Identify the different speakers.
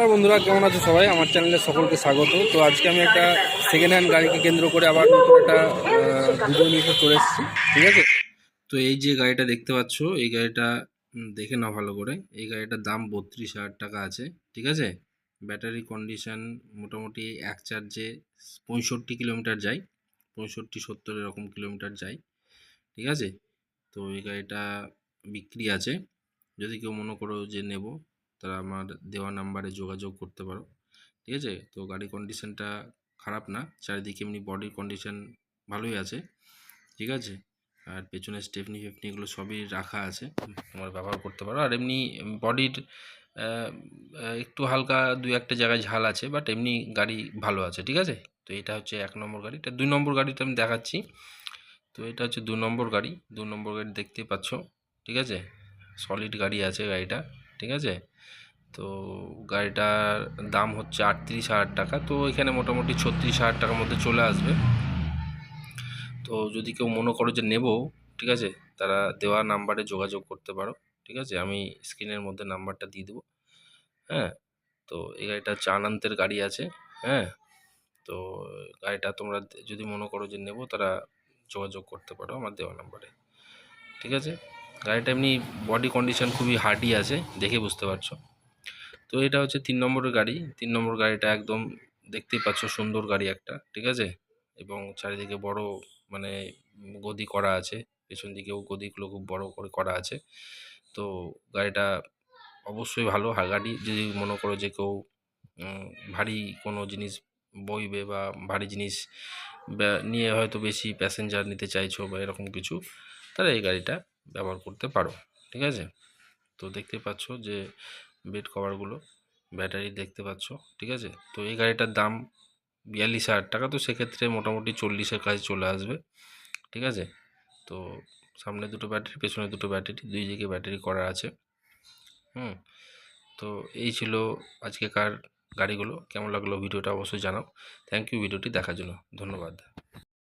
Speaker 1: নমস্কার বন্ধুরা, কেমন আছো সবাই? আমার চ্যানেলে সকলকে স্বাগত। তো আজকে আমি একটা সেকেন্ড হ্যান্ড গাড়িকে কেন্দ্র করে আবার নতুন একটা ভিডিও নিয়ে চলে এসেছি, ঠিক আছে? তো এই যে গাড়িটা দেখতে পাচ্ছ, এই গাড়িটা দেখে নাও ভালো করে। এই গাড়িটার দাম বত্রিশ হাজার টাকা আছে, ঠিক আছে? ব্যাটারি কন্ডিশন মোটামুটি এক চার্জে পঁয়ষট্টি কিলোমিটার যায়, পঁয়ষট্টি সত্তর এরকম কিলোমিটার যায়, ঠিক আছে? তো এই গাড়িটা বিক্রি আছে, যদি কেউ মনে করো যে নেব তারা আমার দেওয়া নাম্বারে যোগাযোগ করতে পারো। ঠিক আছে? তো গাড়ির কন্ডিশনটা খারাপ না। চারিদিকে এমনি বডির কন্ডিশান ভালোই আছে। ঠিক আছে? আর পেছনে স্টেপনি ফেপনি এগুলো সবই রাখা আছে। তোমার ব্যবহার করতে পারো। আর এমনি বডির একটু হালকা দু একটা জায়গায় ঝাল আছে বাট এমনি গাড়ি ভালো আছে। ঠিক আছে? তো এটা হচ্ছে এক নম্বর গাড়ি। এটা দুই নম্বর গাড়িটা আমি দেখাচ্ছি। তো এটা হচ্ছে দু নম্বর গাড়ি। দু নম্বর গাড়ি দেখতেই পাচ্ছ। ঠিক আছে? সলিড গাড়ি আছে গাড়িটা। ঠিক আছে? তো গাড়িটার দাম হচ্ছে আটত্রিশ হাজার টাকা, তো এখানে মোটামুটি ছত্রিশ হাজার টাকার মধ্যে চলে আসবে। তো যদি কেউ মনে করো যে নেব, ঠিক আছে? তারা দেওয়া নাম্বারে যোগাযোগ করতে পারো, ঠিক আছে? আমি স্ক্রিনের মধ্যে নাম্বারটা দিয়ে দেবো হ্যাঁ? তো এই গাড়িটা হচ্ছে আনান্তের গাড়ি আছে হ্যাঁ? তো গাড়িটা তোমরা যদি মনে করো যে নেব, তারা যোগাযোগ করতে পারো আমার দেওয়া নাম্বারে, ঠিক আছে? গাড়িটা এমনি বডি কন্ডিশন খুবই হার্ডি আছে, দেখে বুঝতে পারছ। তো এটা হচ্ছে তিন নম্বরের গাড়ি। তিন নম্বর গাড়িটা একদম দেখতেই পাচ্ছ সুন্দর গাড়ি একটা, ঠিক আছে? এবং চারিদিকে বড় মানে গদি করা আছে, পেছন দিকেও গদিগুলো খুব বড় করে করা আছে। তো গাড়িটা অবশ্যই ভালো গাড়ি যদি মনে করো যে কেউ ভারী কোনো জিনিস বইবে বা ভারী জিনিস নিয়ে হয়তো বেশি প্যাসেঞ্জার নিতে চাইছো বা এরকম কিছু তারা এই গাড়িটা ব্যবহার করতে পারো, ঠিক আছে? তো দেখতে পাচ্ছ যে বেড কভারগুলো ব্যাটারি দেখতে পাচ্ছ, ঠিক আছে? তো এই গাড়িটার দাম বিয়াল্লিশ হাজার টাকা, তো সেক্ষেত্রে মোটামুটি চল্লিশের কাছে চলে আসবে, ঠিক আছে? তো সামনে দুটো ব্যাটারি পেছনে দুটো ব্যাটারি দুই দিকে ব্যাটারি করা আছে, হুম? তো এই ছিল আজকেকার গাড়িগুলো, কেমন লাগল ভিডিওটা অবশ্যই জানাও। থ্যাংক ইউ ভিডিওটি দেখার জন্য। ধন্যবাদ।